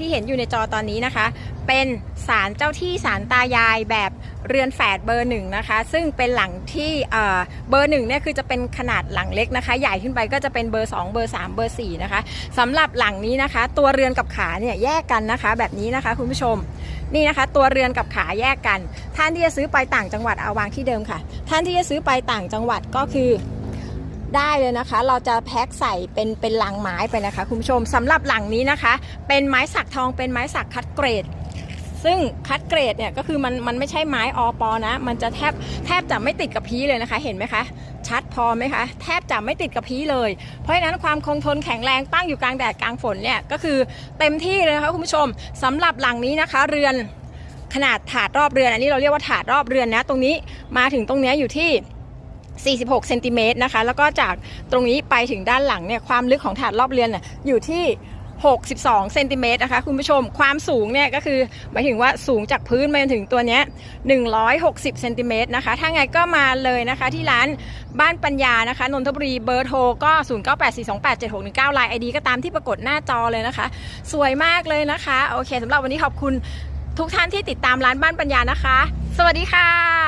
ที่เห็นอยู่ในจอตอนนี้นะคะ เป็นศาลเจ้าที่ศาลตายายแบบเรือนแฝดเบอร์หนึ่งนะคะ ซึ่งเป็นหลังที่เบอร์หนึ่งเนี่ยคือจะเป็นขนาดหลังเล็กนะคะ ใหญ่ขึ้นไปก็จะเป็นเบอร์ 2 เบอร์ 3 เบอร์ 4 นะคะสำหรับหลังนี้นะคะ ตัวเรือนกับขาเนี่ยแยกกันนะคะ แบบนี้นะคะคุณผู้ชมนี่นะคะ ตัวเรือนกับขาแยกกัน ท่านที่จะซื้อไปต่างจังหวัดเอาวางที่เดิมค่ะ ท่านที่จะซื้อไปต่างจังหวัดก็คือ ได้เลยนะคะ เราจะแพ็คใส่เป็นเป็นลังไม้ไปนะคะ คุณผู้ชมสำหรับหลังนี้นะคะ เป็นไม้สักทองเป็นไม้สักคัดเกรด ซึ่งคัดเกรดเนี่ยก็คือมันมันไม่ใช่ไม้อปอนะ มันจะแทบแทบจะไม่ติดกับพีเลยนะคะ เห็นไหมคะ ชัดพอไหมคะ แทบจะไม่ติดกับพีเลย เพราะฉะนั้นความคงทนแข็งแรงตั้งอยู่กลางแดดกลางฝนเนี่ยก็คือเต็มที่เลยนะคะคุณผู้ชมสำหรับหลังนี้นะคะ เรือนขนาดถาดรอบเรือนอันนี้เราเรียกว่าถาดรอบเรือนนะ ตรงนี้มาถึงตรงนี้อยู่ที่ 46เซนติเมตรนะคะ แล้วก็จากตรงนี้ไปถึงด้านหลังเนี่ยความลึกของถาดรอบเรือนน่ะอยู่ที่ 62เซนติเมตรนะคะคุณผู้ชมความสูงเนี่ยก็คือหมายถึงว่าสูงจากพื้นมาจนถึงตัวเนี้ย160เซนติเมตรนะคะ ถ้าไงก็มาเลยนะคะ ที่ร้านบ้านปัญญานะคะนนทบุรีเบอร์โทรก็ 0984287619ไลน์ไอดีก็ตามที่ปรากฏหน้าจอเลยนะคะ สวยมากเลยนะคะ โอเคสำหรับวันนี้ขอบคุณทุกท่านที่ติดตามร้านบ้านปัญญานะคะ สวัสดีค่ะ